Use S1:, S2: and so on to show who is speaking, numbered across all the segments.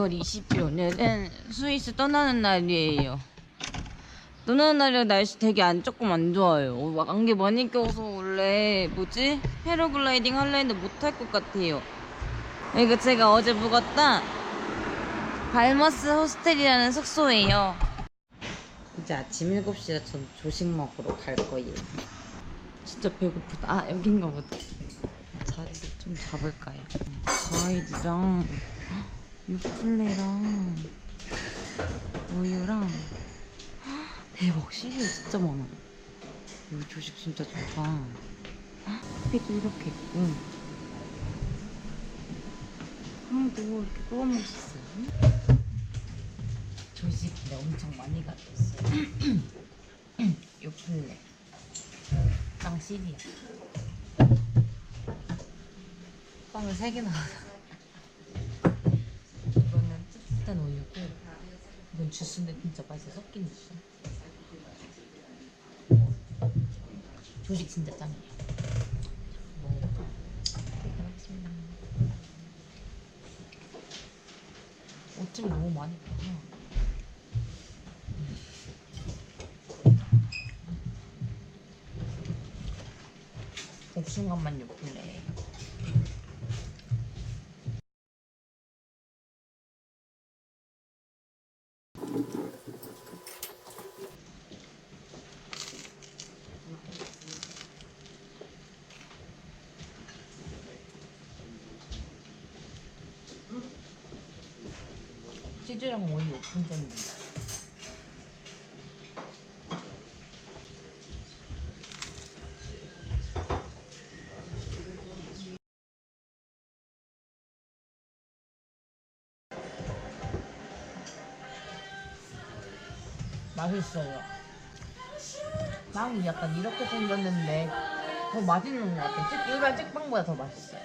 S1: 6월 20일 오늘은 스위스 떠나는 날이에요. 떠나는 날이라 날씨 되게 안 조금 안 좋아요. 안개 많이 껴서 원래 뭐지 패러글라이딩 할려 했는데 못 할 것 같아요. 이거 제가 어제 묵었다 발머스 호스텔이라는 숙소예요. 이제 아침 7시라 전 조식 먹으러 갈 거예요. 진짜 배고프다. 아 여긴가 보다. 자리 좀 잡을까요? 과일이랑 육플레랑 우유랑 대박 시리얼 진짜 많아. 여기 조식 진짜 좋다. 커피도 이렇게 있고 빵도 이렇게 구워 먹을 수 있어요. 조식 근데 엄청 많이 가져왔어요. 육플레 빵 시리얼 빵을 3개 나왔어. 찝찝한 우유고 이건 주스인데 진짜 맛있어. 섞인 주스. 조식 진짜 짱이에요 어쩜 너무 많이 파나 복숭아만 요플레 치즈랑 오이 오픈전입 맛있어요. 빵이 약간 이렇게 생겼는데 더 맛있는 것 같아요. 찍- 일반 찍빵보다 더 맛있어요.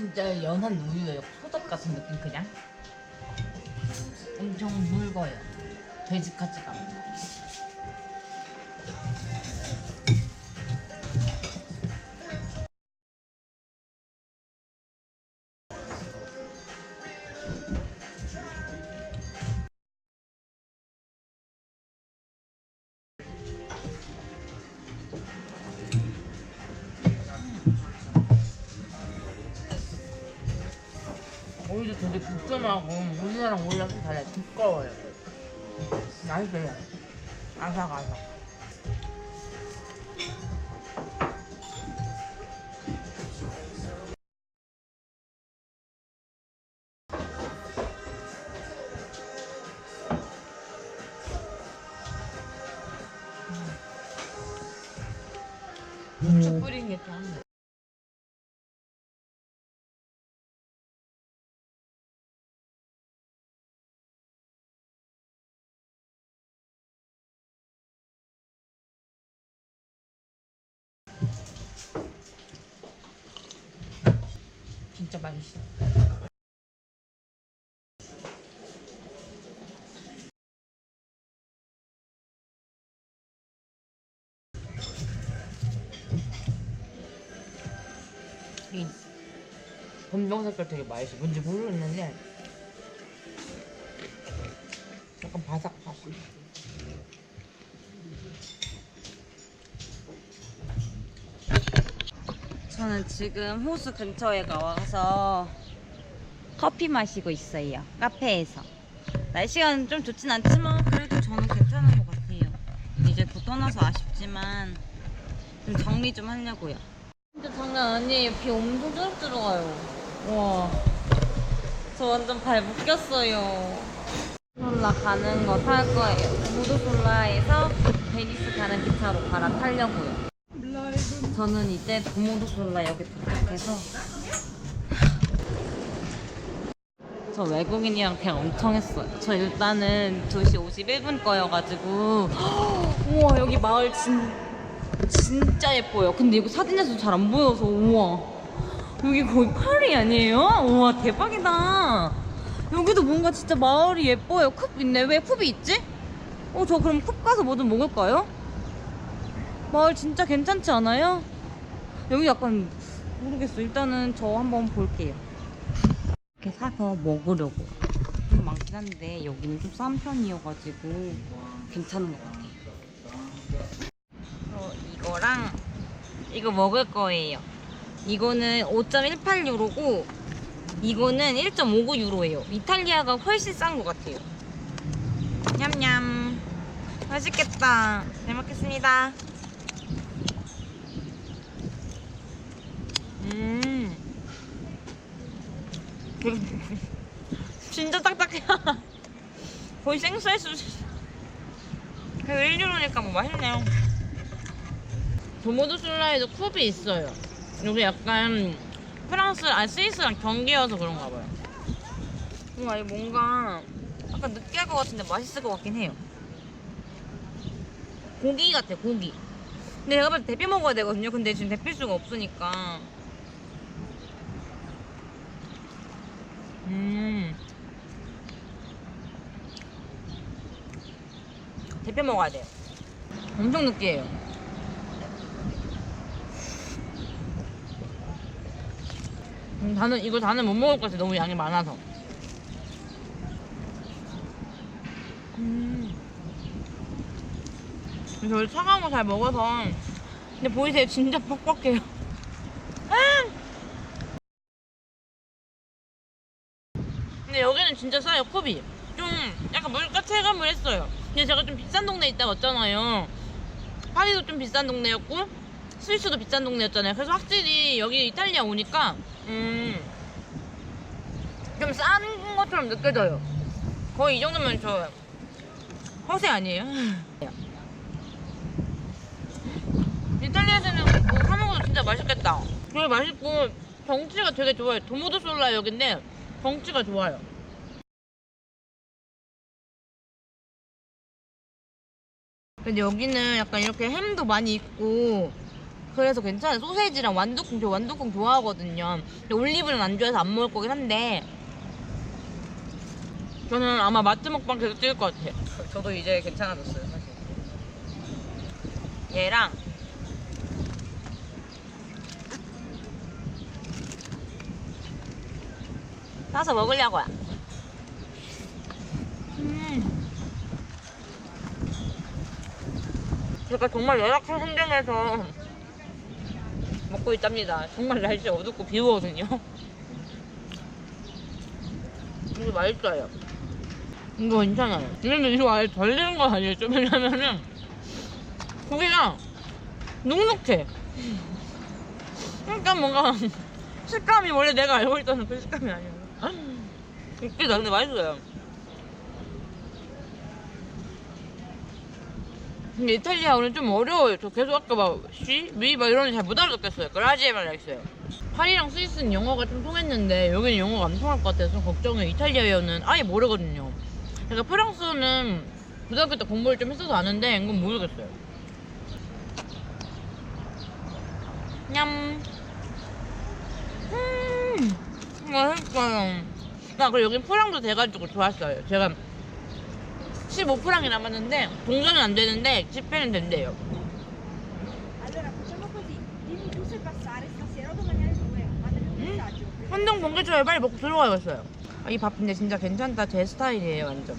S1: 진짜 연한 우유예요. 포덕 같은 느낌 그냥. 엄청 묽어요. 돼지 같지가 우리나라랑 오히려 좀 달라요. 두꺼워요. 맛있어요. 아삭아삭. 고추 뿌린 게 좀. 진짜 맛있어. 이 검정 색깔 되게 맛있어. 뭔지 모르겠는데 약간 바삭바삭. 저는 지금 호수 근처에 와서 커피 마시고 있어요. 카페에서. 날씨가 좀 좋진 않지만 그래도 저는 괜찮은 것 같아요. 이제 곧 떠나서 아쉽지만 좀 정리 좀 하려고요. 진짜 장난 아니에요. 비 엄청 쭈룩쭈룩 와요. 와. 저 완전 발 묶였어요. 솔라 가는 거 탈 거예요. 모도솔라에서 베니스 가는 기차로 갈아타려고요. 저는 이제 도모도솔라 여기 도착해서 저 외국인이랑 대화 엄청 했어요. 저 일단은 2시 51분 거여가지고 우와 여기 마을 진
S2: 진짜 예뻐요. 근데 이거 사진에서 잘 안 보여서 우와. 여기 거의 파리 아니에요? 우와 대박이다. 여기도 뭔가 진짜 마을이 예뻐요. 쿱 있네. 왜 쿱이 있지? 어, 저 그럼 쿱 가서 뭐 좀 먹을까요? 마을 진짜 괜찮지 않아요? 여기 약간 모르겠어. 일단은 저 한번 볼게요. 이렇게 사서 먹으려고. 좀 많긴 한데 여기는 좀 싼 편이어가지고 괜찮은 것 같아요. 저 이거랑 이거 먹을 거예요. 이거는 5.18유로고 이거는 1.59유로예요. 이탈리아가 훨씬 싼 것 같아요. 냠냠. 맛있겠다. 잘 먹겠습니다. 음. 진짜 딱딱해. 거의 생수할 수. 그 1유로니까 뭐 맛있네요. 도모도 솔라에도 쿱이 있어요. 여기 약간 프랑스, 아 스위스랑 경계여서 그런가 봐요. 뭔가 이 뭔가 약간 느끼할 것 같은데 맛있을 것 같긴 해요. 고기 같아, 고기. 근데 제가 봤을 때 데펴 먹어야 되거든요. 근데 지금 데필 수가 없으니까. 음. 데펴 먹어야 돼요. 엄청 느끼해요. 음, 다는 이거 다는 못 먹을 것 같아. 너무 양이 많아서. 음. 원래 차가운 거 잘 먹어서. 근데 보이세요? 진짜. 음! 근데 여기는 진짜 싸요, 컵이. 좀 약간 물가 체감을 했어요. 근데 제가 좀 비싼 동네 있다고 했잖아요. 파리도 좀 비싼 동네였고, 스위스도 비싼 동네였잖아요. 그래서 확실히 여기 이탈리아 오니까, 음, 좀 싼 것처럼 느껴져요. 거의 이 정도면 저 허세 아니에요? 이탈리아에서는 뭐 사먹어도 진짜 맛있겠다. 되게 맛있고 경치가 되게 좋아요. 도모도 솔라 여기인데 경치가 좋아요. 근데 여기는 약간 이렇게 햄도 많이 있고 그래서 괜찮아요. 소세지랑 완두콩 저 완두콩 좋아하거든요. 근데 올리브는 안 좋아해서 안 먹을 거긴 한데 저는 아마 마트 먹방 계속 찍을 것 같아요. 저도 이제 괜찮아졌어요, 사실. 얘랑 사서 먹으려고요. 음. 제가 정말 열악한 환경에서 먹고 있답니다. 정말 날씨 어둡고 비 오거든요. 이거 맛있어요. 이거 괜찮아요. 근데 이거 아예 덜 되는 거 아니에요? 좀 왜냐면은 고기가 눅눅해. 그러니까 뭔가 식감이 원래 내가 알고 있던 그 식감이 아니에요. 웃기다. 근데 맛있어요. 근데 이탈리아어는 좀 어려워요. 저 계속 아까 막 쉬, 미, 막 이런 잘 못 알아듣겠어요. 그라지에만 알겠어요. 파리랑 스위스는 영어가 좀 통했는데 여기는 영어가 안 통할 것 같아서 좀 걱정해요. 이탈리아어는 아예 모르거든요. 그러니까 프랑스어는 고등학교 때 공부를 좀 했어서 아는데 이건 모르겠어요. 냠. 음, 맛있어요. 나 그리고 여기 프랑도 돼가지고 좋았어요. 제가 15프랑이 남았는데 동전은 안 되는데 10회는 된대요.
S3: Allora facciamo così, dimmi tu se passare stasera o domani alle 2, mandami un messaggio.
S2: 한동 번개초에 빨리 먹고 들어가야겠어요. 아, 이밥 근데 진짜 괜찮다. 제 스타일이에요, 완전.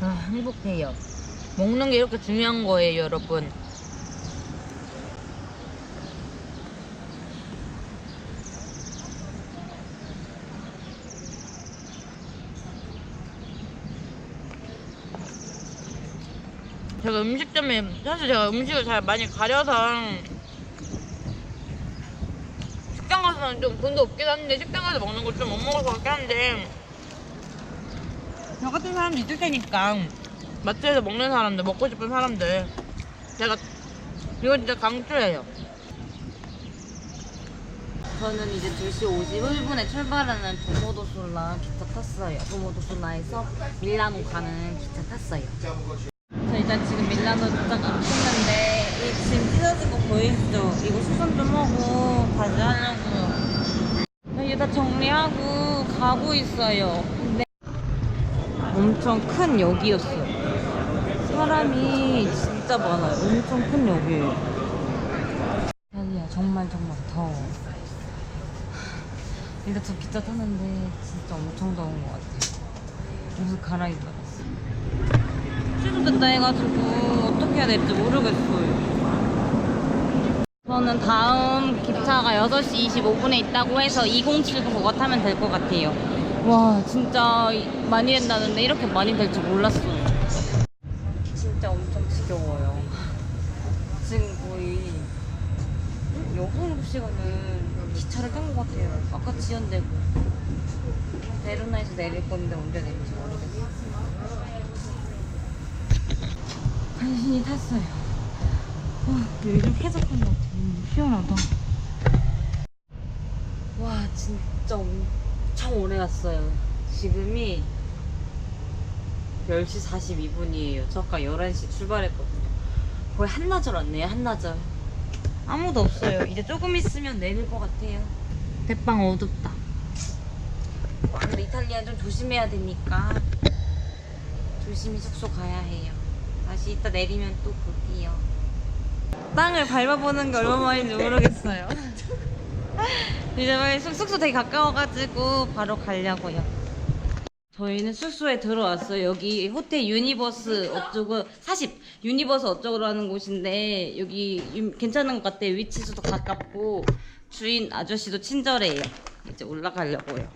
S2: 아, 행복해요. 먹는 게 이렇게 중요한 거예요, 여러분. 제가 음식점에 사실 제가 음식을 잘 많이 가려서 식당 가서는 좀 돈도 없긴 한데 식당 가서 먹는 걸 좀 못 먹을 것 같긴 한데 저 같은 사람도 있을 테니까 마트에서 먹는 사람들 먹고 싶은 사람들 제가 이거 진짜 강추해요. 저는 이제 2시 51분에 출발하는 도모도솔라 기차 탔어요. 도모도솔라에서 밀라노 가는 기차 탔어요
S1: 일단 지금 밀라노 도착했는데 이 지금 찢어진 거 보이시죠? 이거 수선 좀 하고 다시 하려고요. 이제 다 정리하고 가고 있어요. 근데 엄청 큰 역이었어요. 사람이 진짜 많아요. 엄청 큰 역이에요. 정말 정말 더워. 일단 저 기차 탔는데 진짜 엄청 더운 것 같아요. 옷을 갈아입어야 어 취소 됐다 해가지고 어떻게 해야 될지 모르겠어요. 저는 다음 기차가 6시 25분에 있다고 해서 2079 그거 타면 될 것 같아요. 와, 진짜 많이 된다는데 이렇게 많이 될 줄 몰랐어요. 진짜 엄청 지겨워요. 지금 거의 6시간은 기차를 탄 것 같아요. 아까 지연되고. 베르나에서 내릴 건데 언제 내릴지 모르겠어요. 간신히 탔어요. 와, 요즘 쾌적한 것 같아. 음, 시원하다. 와, 진짜 엄청 오래 갔어요. 지금이 10시 42분이에요. 저 아까 11시 출발했거든요. 거의 한나절 왔네요, 한나절. 아무도 없어요. 이제 조금 있으면 내릴 것 같아요. 대빵 어둡다. 와, 근데 이탈리아 좀 조심해야 되니까 조심히 숙소 가야 해요. 다시 이따 내리면 또 볼게요. 땅을 밟아보는 게 얼마만인지 모르겠어요. 이제 빨리 숙- 숙소 되게 가까워가지고 바로 가려고요. 저희는 숙소에 들어왔어요. 여기 호텔 유니버스 어쩌고 40 유니버스 어쩌고라는 곳인데 여기 유- 괜찮은 것 같아요. 위치수도 가깝고 주인 아저씨도 친절해요. 이제 올라가려고요.